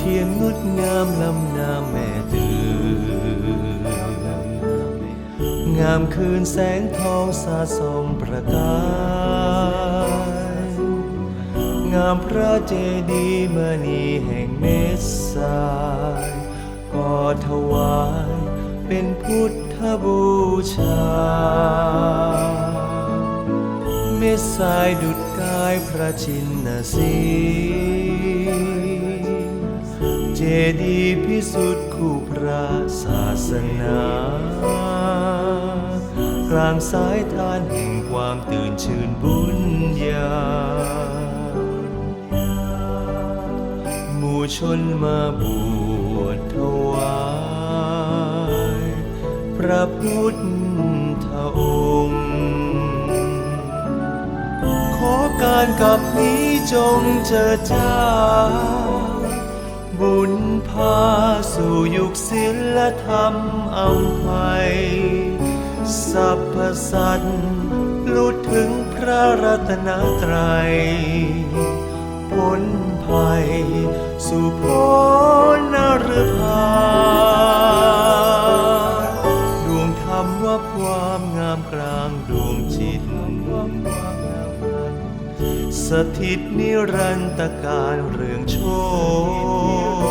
เทียนงดงามลำน้ำแม่ตื่นงามคืนแสงทองสาส่องประกายงามพระเจดีย์มณีแห่งเมสสายก็ถวายเป็นพุทธบูชา เมสสายดุดกายพระชินสี เจดีย์พิสุทธิ์คู่พระศาสนา กลางสายทานแห่งความตื่นชื่นบุญญาหมู่ชนมาบวชถวาย พระพุทธองค์ ขอการกับนี้จงเจิดจ้า พาสู่ยุคศิลธรรมอัมภัยสรรพสัตว์ลุดถึงพระรัตนตรัยพ้นภัย สู่พ้นนรพาดวงธรรมว่าความงามกลางดวงจิต สถิตนิรันตการเรื่องโชค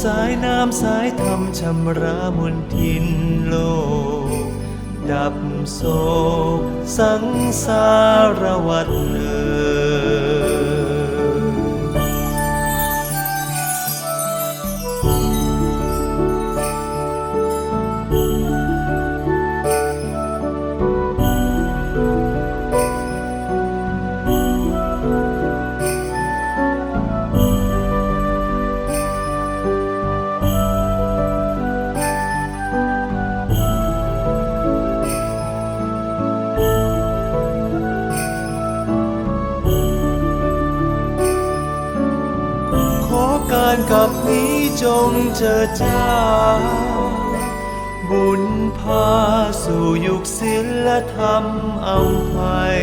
สายน้ำสายธรรมชำระมนทินโลก ดับโศกสังสารวัฏเอ่ารกับนี้จงเจิดจ้า บุญพาสู่ยุคศิลธรรมอัมภัย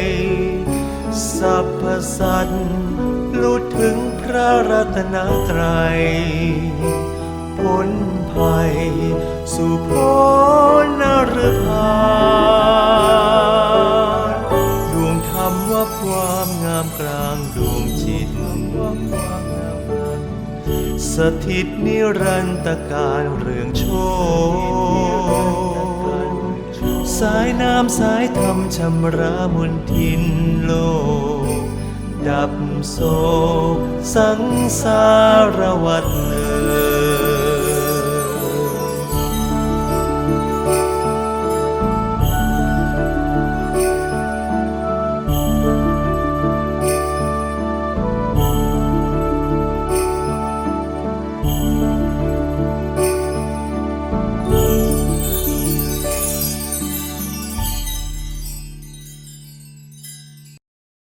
สรรพสัตว์ลุดถึงพระรัตนตรัยพ้นภัย สู่พ้นนรพา สถิตนิรันตการเรืองโชคสายน้ำสายธรรมชำระมนทินโลก ดับโศกสังสารวัฏเอ่